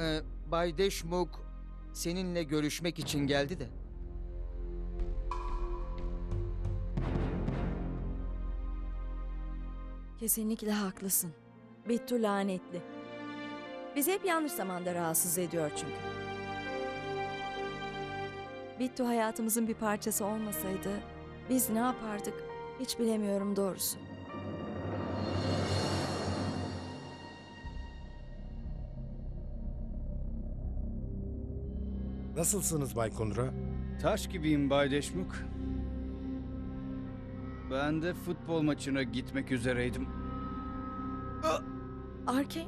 Ee, Bay Deşmuk seninle görüşmek için geldi de. Kesinlikle haklısın. Bittu lanetli. Bizi hep yanlış zamanda rahatsız ediyor çünkü. Bittu hayatımızın bir parçası olmasaydı biz ne yapardık hiç bilemiyorum doğrusu. Nasılsınız Bay Kundra? Taş gibiyim Bay Deşmuk. Ben de futbol maçına gitmek üzereydim. Arke,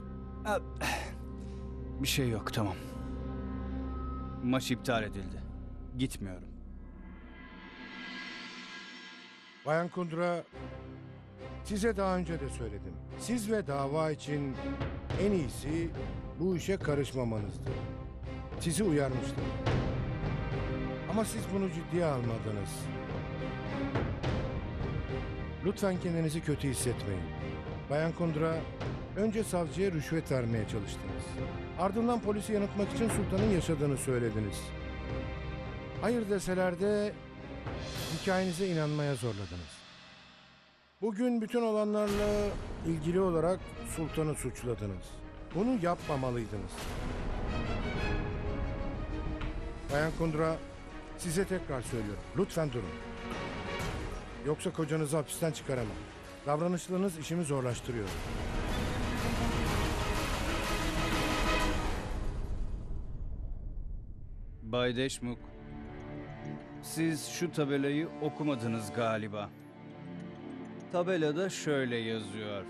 Bir şey yok tamam. Maç iptal edildi. Gitmiyorum. Bayan Kundra, size daha önce de söyledim. Siz ve dava için en iyisi bu işe karışmamanızdı. Sizi uyarmıştım. Ama siz bunu ciddiye almadınız. Lütfen kendinizi kötü hissetmeyin. Bayan Kundra, önce savcıya rüşvet vermeye çalıştınız. Ardından polisi yanıltmak için sultanın yaşadığını söylediniz. Hayır deseler de hikayenize inanmaya zorladınız. Bugün bütün olanlarla ilgili olarak sultanı suçladınız. Bunu yapmamalıydınız. Bayan Kundra, size tekrar söylüyorum. Lütfen durun. Yoksa kocanızı hapisten çıkaramam. Davranışlarınız işimi zorlaştırıyor. Bay Deşmuk. Siz şu tabelayı okumadınız galiba. Tabelada şöyle yazıyor.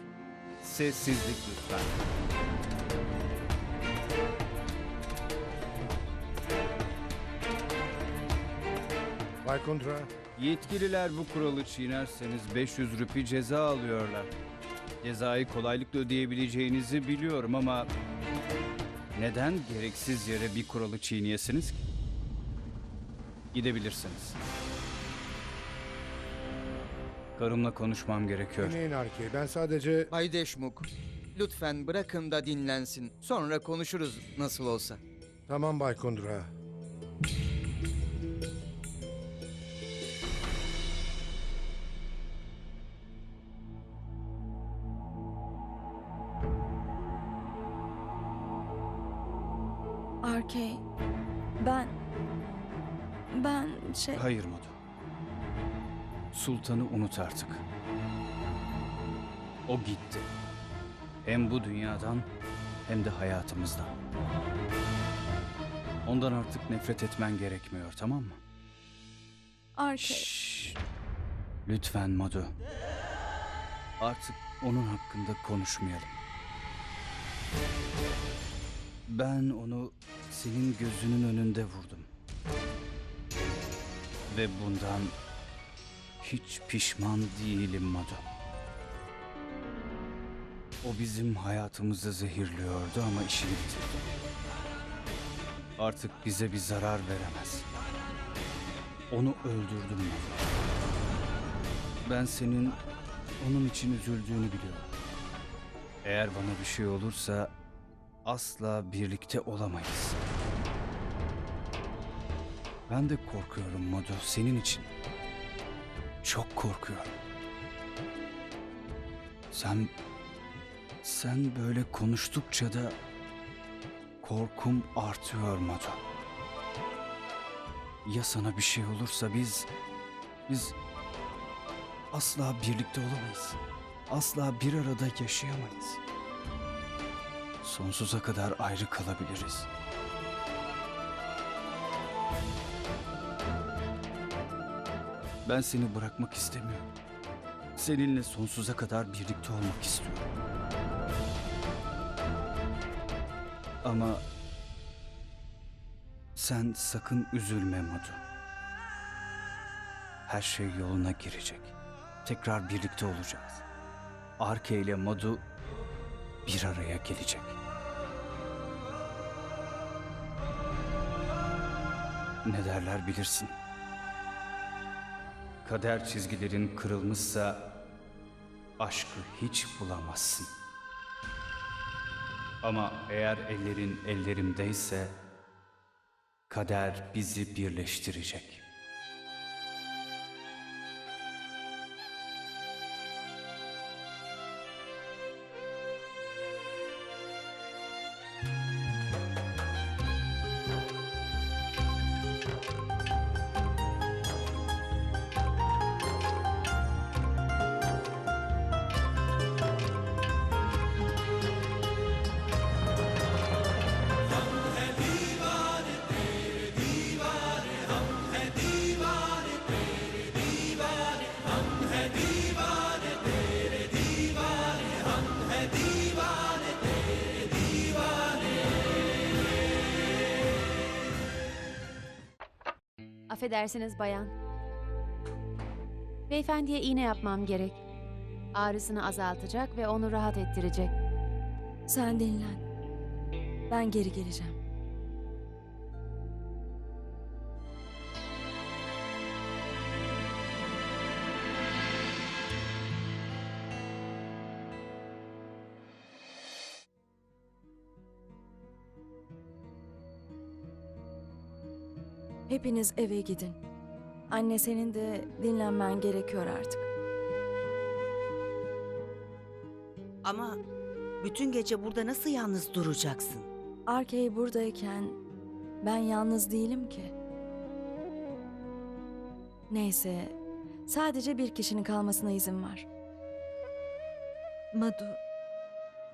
Sessizlik lütfen. Bay Kundra, Yetkililer bu kuralı çiğnerseniz 500 rupi ceza alıyorlar. Cezayı kolaylıkla ödeyebileceğinizi biliyorum ama neden gereksiz yere bir kuralı çiğneyesiniz ki? Gidebilirsiniz. Karımla konuşmam gerekiyor. dinleyin Arke. Ben sadece... Bay Deşmuk, lütfen bırakın da dinlensin. Sonra konuşuruz nasıl olsa. Tamam Bay Kundra. Şey... Hayır Madu. Sultanı unut artık. O gitti. Hem bu dünyadan hem de hayatımızdan. Ondan artık nefret etmen gerekmiyor tamam mı? Arke... Şşş. Lütfen Madu. Artık onun hakkında konuşmayalım. Ben onu senin gözünün önünde vurdum. Ve bundan hiç pişman değilim Madu. O bizim hayatımızı zehirliyordu ama işini bitirdi. Artık bize bir zarar veremez. Onu öldürdüm Madu. Ben senin onun için üzüldüğünü biliyorum. Eğer bana bir şey olursa asla birlikte olamayız. Ben de korkuyorum Madu senin için. Çok korkuyorum. Sen sen böyle konuştukça da korkum artıyor Madu. Ya sana bir şey olursa biz biz asla birlikte olamayız. Asla bir arada yaşayamayız. Sonsuza kadar ayrı kalabiliriz. Ben seni bırakmak istemiyorum. Seninle sonsuza kadar birlikte olmak istiyorum. Ama sen sakın üzülme Madu. Her şey yoluna girecek. Tekrar birlikte olacağız. Arke ile Madu bir araya gelecek. Ne derler bilirsin. Kader çizgilerin kırılmışsa aşkı hiç bulamazsın. Ama eğer ellerin ellerimdeyse kader bizi birleştirecek. Affedersiniz bayan. Beyefendiye iğne yapmam gerek. Ağrısını azaltacak ve onu rahat ettirecek. Sen dinlen. Ben geri geleceğim. Hepiniz eve gidin. Anne senin de dinlenmen gerekiyor artık. Ama bütün gece burada nasıl yalnız duracaksın? Arkey buradayken ben yalnız değilim ki. Neyse, sadece bir kişinin kalmasına izin var. Madu,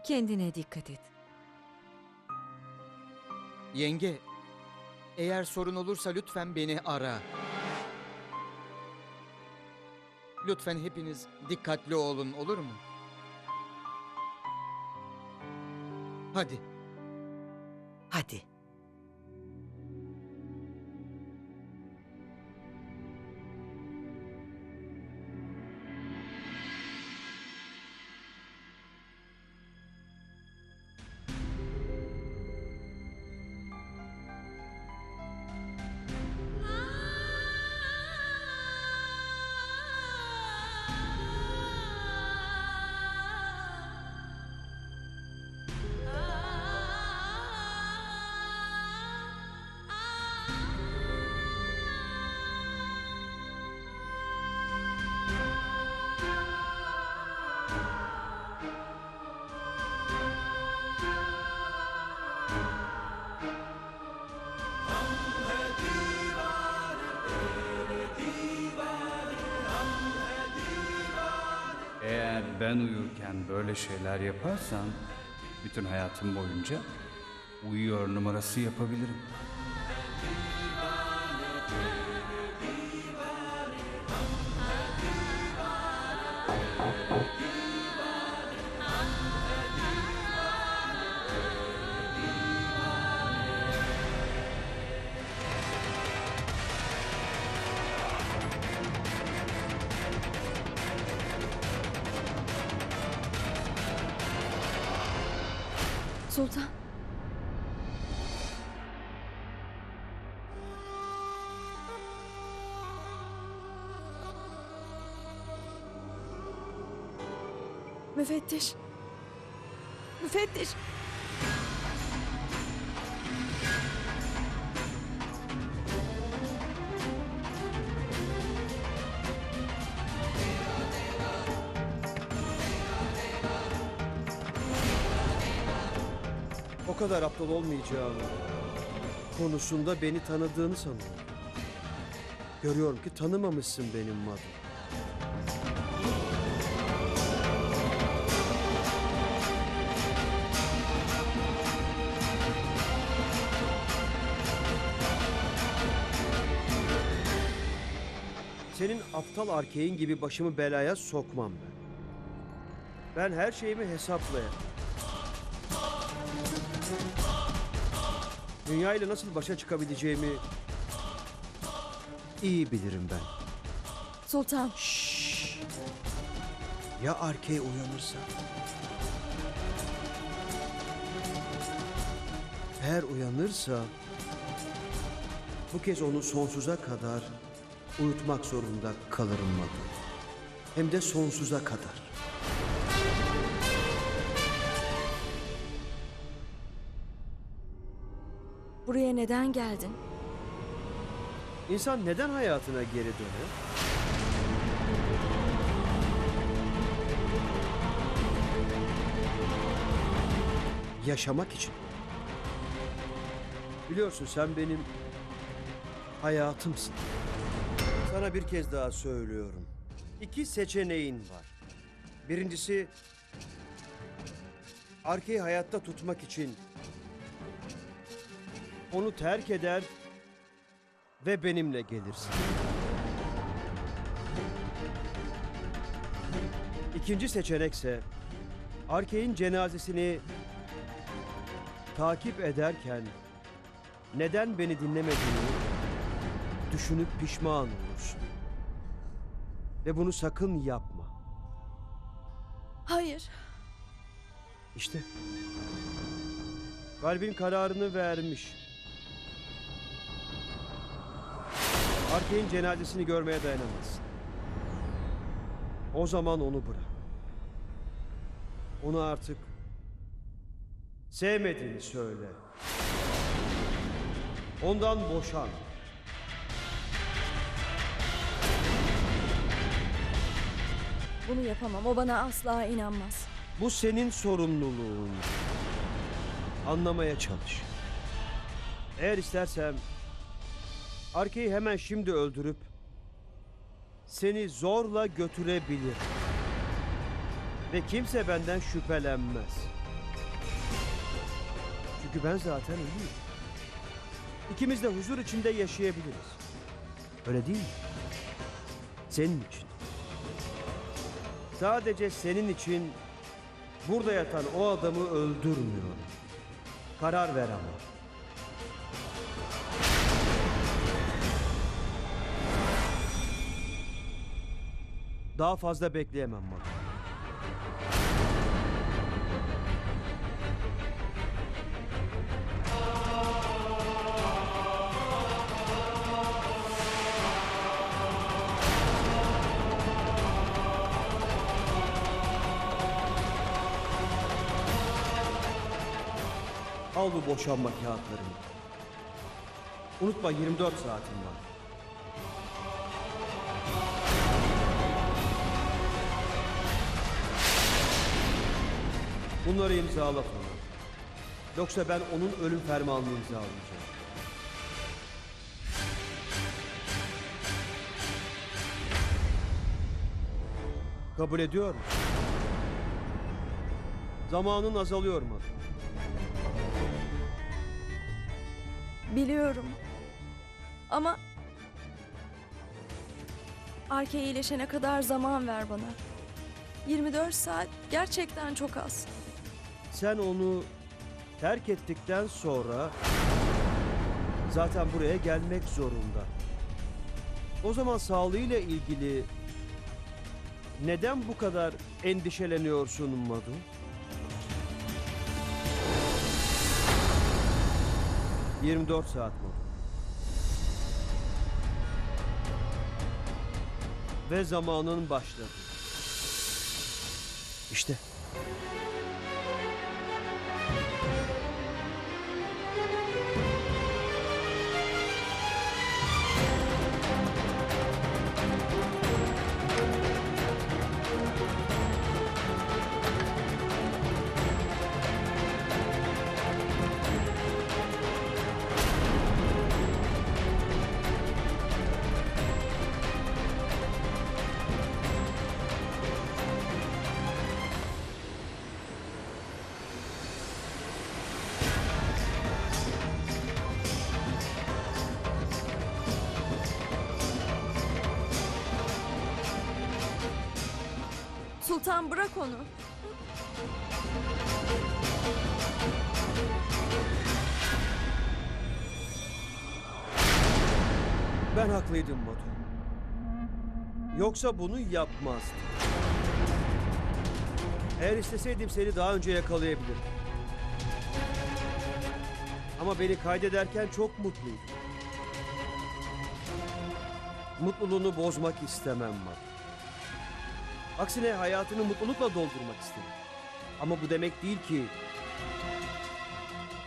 kendine dikkat et. Yenge, eğer sorun olursa lütfen beni ara. Lütfen hepiniz dikkatli olun olur mu? Hadi. Hadi. Ben uyurken böyle şeyler yaparsan bütün hayatım boyunca uyuyor numarası yapabilirim. Müfettiş. Müfettiş. O kadar aptal olmayacağını konusunda beni tanıdığını sanıyorum. Görüyorum ki tanımamışsın benim Madu. Aptal arkeğin gibi başımı belaya sokmam ben. Ben her şeyimi hesaplayarım. Dünya ile nasıl başa çıkabileceğimi iyi bilirim ben. Sultan. Ya Arkey uyanırsa? Eğer uyanırsa bu kez onu sonsuza kadar uyutmak zorunda kalırım Madu. Hem de sonsuza kadar. Buraya neden geldin? İnsan neden hayatına geri dönüyor? Yaşamak için. Biliyorsun sen benim hayatımsın. Sana bir kez daha söylüyorum. İki seçeneğin var. Birincisi arkayı hayatta tutmak için onu terk eder ve benimle gelirsin. İkinci seçenekse Arkey'in cenazesini takip ederken neden beni dinlemediğini düşünüp pişman olursun. Ve bunu sakın yapma. Hayır. İşte. Kalbin kararını vermiş. Arkey'in cenazesini görmeye dayanamazsın. O zaman onu bırak. Onu artık sevmediğini söyle. Ondan boşan. Bunu yapamam. O bana asla inanmaz. Bu senin sorumluluğun. Anlamaya çalış. Eğer istersem Arkey'i hemen şimdi öldürüp seni zorla götürebilir. Ve kimse benden şüphelenmez. Çünkü ben zaten iyiyim. İkimiz de huzur içinde yaşayabiliriz. Öyle değil mi? Senin için. Sadece senin için burada yatan o adamı öldürmüyorum. Karar ver ama. Daha fazla bekleyemem Madu. Boşanma kağıtlarını. Unutma 24 saatin var. Bunları imzala falan. Yoksa ben onun ölüm fermanını imzalayacağım. Kabul ediyor musun? Zamanın azalıyor mu? Biliyorum. Ama... Arke iyileşene kadar zaman ver bana. 24 saat gerçekten çok az. Sen onu terk ettikten sonra zaten buraya gelmek zorunda. O zaman sağlığıyla ilgili neden bu kadar endişeleniyorsun Madu? ...24 saat Madu. Ve zamanın başladı. İşte. Sultan bırak onu. Ben haklıydım Matu. Yoksa bunu yapmazdım. Eğer isteseydim seni daha önce yakalayabilirdim. Ama beni kaydederken çok mutluydum. Mutluluğunu bozmak istemem Matu. Aksine hayatını mutlulukla doldurmak isterim. Ama bu demek değil ki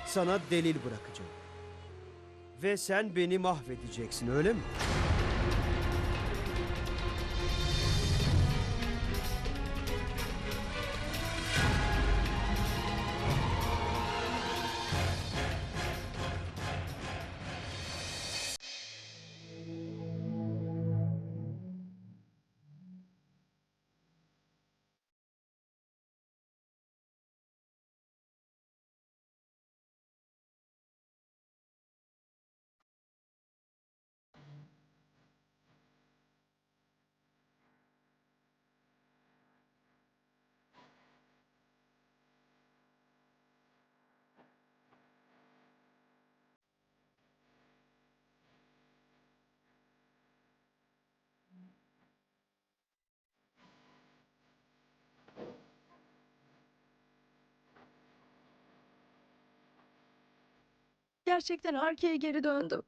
sana delil bırakacağım. Ve sen beni mahvedeceksin öyle mi? Gerçekten arkaya geri döndüm.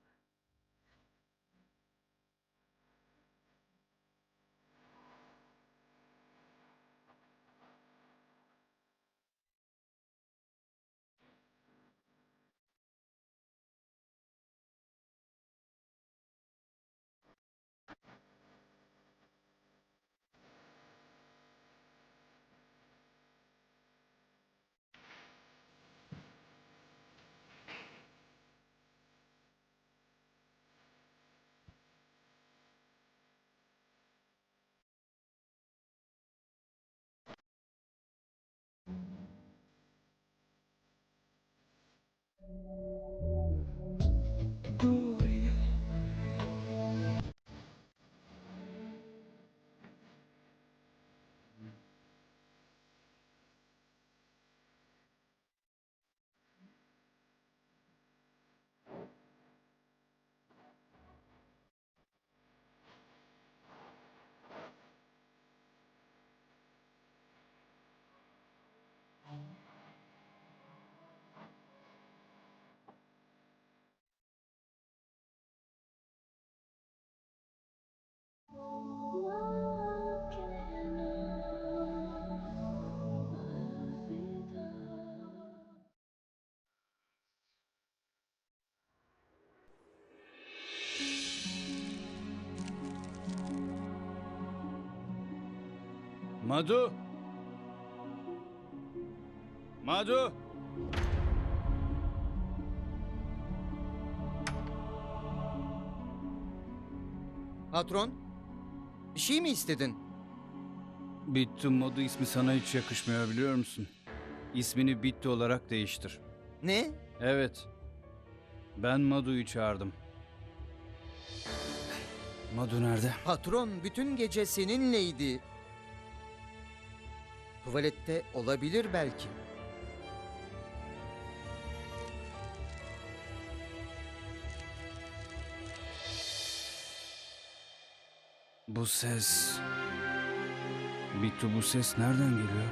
Madu! Madu! Patron, bir şey mi istedin? Bittu Madu ismi sana hiç yakışmıyor biliyor musun? İsmini Bittu olarak değiştir. Ne? Evet. Ben Madu'yu çağırdım. Madu nerede? Patron bütün gece seninleydi. Tuvalette olabilir belki. Bu ses... Bittu bu ses nereden geliyor?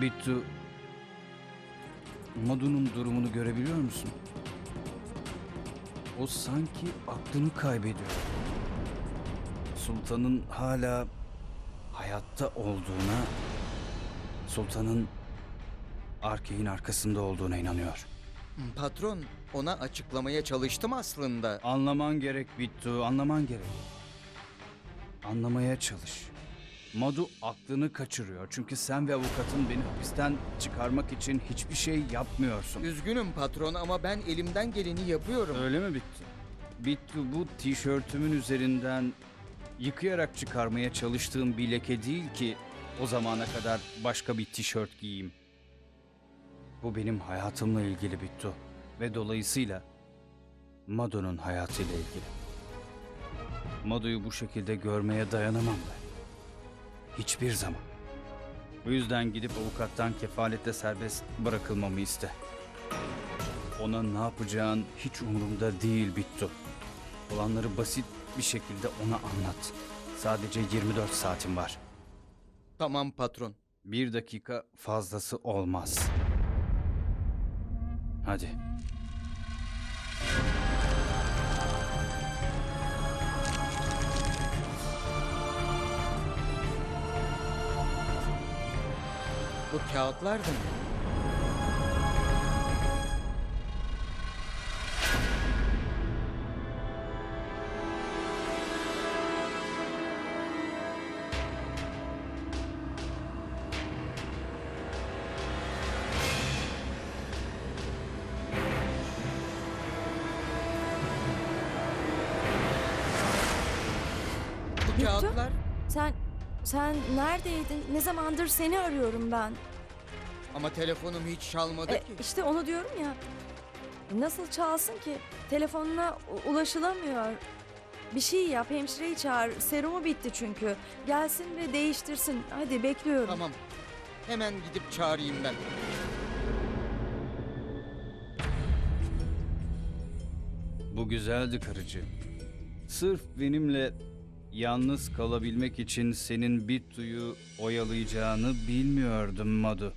Bittu... Madu'nun durumunu görebiliyor musun? O sanki aklını kaybediyor. Sultanın hala hayatta olduğuna, sultanın Arkey'in arkasında olduğuna inanıyor. Patron, ona açıklamaya çalıştım aslında. Anlaman gerek Bittu, anlaman gerek. Anlamaya çalış. Madu aklını kaçırıyor çünkü sen ve avukatın beni hapisten çıkarmak için hiçbir şey yapmıyorsun. Üzgünüm patron ama ben elimden geleni yapıyorum. Öyle mi Bittu? Bittu bu tişörtümün üzerinden yıkayarak çıkarmaya çalıştığım bir leke değil ki o zamana kadar başka bir tişört giyeyim. Bu benim hayatımla ilgili Bittu ve dolayısıyla Mado'nun hayatıyla ilgili. Mado'yu bu şekilde görmeye dayanamam ben. Hiçbir zaman. Bu yüzden gidip avukattan kefalette serbest bırakılmamı iste. Ona ne yapacağın hiç umurumda değil Bittu. Olanları basit bir şekilde ona anlat. Sadece 24 saatim var. Tamam patron. Bir dakika fazlası olmaz. Hadi. Bu kağıtlar da ne? Sen neredeydin? Ne zamandır seni arıyorum ben. ama telefonum hiç çalmadı E, ki. işte onu diyorum ya. Nasıl çalsın ki? Telefonuna u- ulaşılamıyor. Bir şey yap, hemşireyi çağır. Serumu bitti çünkü. Gelsin ve değiştirsin. Hadi bekliyorum. Tamam. Hemen gidip çağırayım ben. Bu güzeldi karıcı. Sırf benimle yalnız kalabilmek için senin Bittu'yu oyalayacağını bilmiyordum Madu.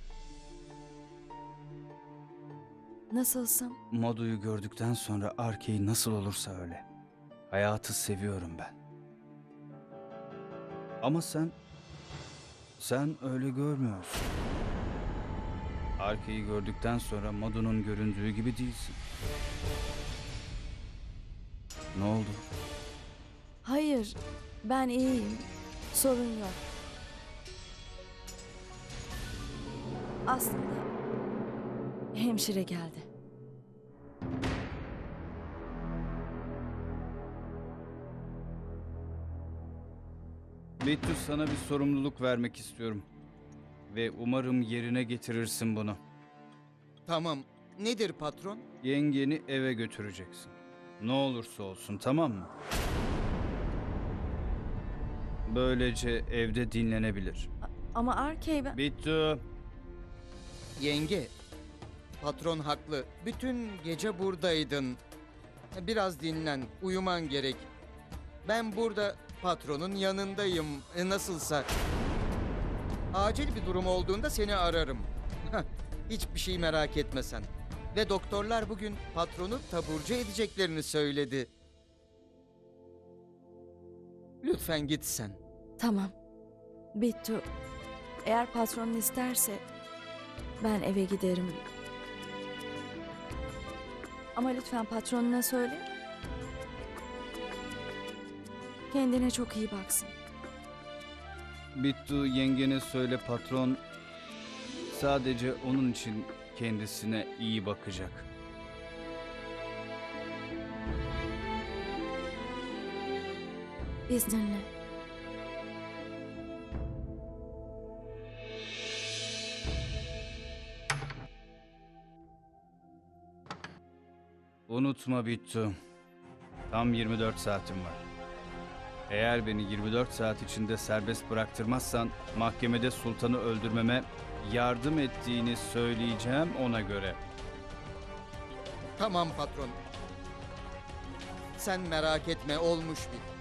Nasılsın? Madu'yu gördükten sonra Arke'yi nasıl olursa öyle. Hayatı seviyorum ben. Ama sen... Sen öyle görmüyorsun. Arke'yi gördükten sonra Madu'nun göründüğü gibi değilsin. Ne oldu? Hayır, ben iyiyim. Sorun yok. Aslında hemşire geldi. Bettu sana bir sorumluluk vermek istiyorum. Ve umarım yerine getirirsin bunu. Tamam. Nedir patron? Yengeni eve götüreceksin. Ne olursa olsun tamam mı? Böylece evde dinlenebilir. Ama Arkey ben... Bittu. Yenge. Patron haklı. Bütün gece buradaydın. Biraz dinlen. Uyuman gerek. Ben burada patronun yanındayım. E, nasılsa. Acil bir durum olduğunda seni ararım. Hiçbir şey merak etme sen. Ve doktorlar bugün patronu taburcu edeceklerini söyledi. Lütfen git sen. Tamam. Bittu. Eğer patronun isterse ben eve giderim. Ama lütfen patronuna söyle. Kendine çok iyi baksın. Bittu yengene söyle patron sadece onun için kendisine iyi bakacak. İzninle. Unutma Bittu. Tam 24 saatim var. Eğer beni 24 saat içinde serbest bıraktırmazsan mahkemede sultanı öldürmeme yardım ettiğini söyleyeceğim ona göre. Tamam patron. Sen merak etme olmuş bir.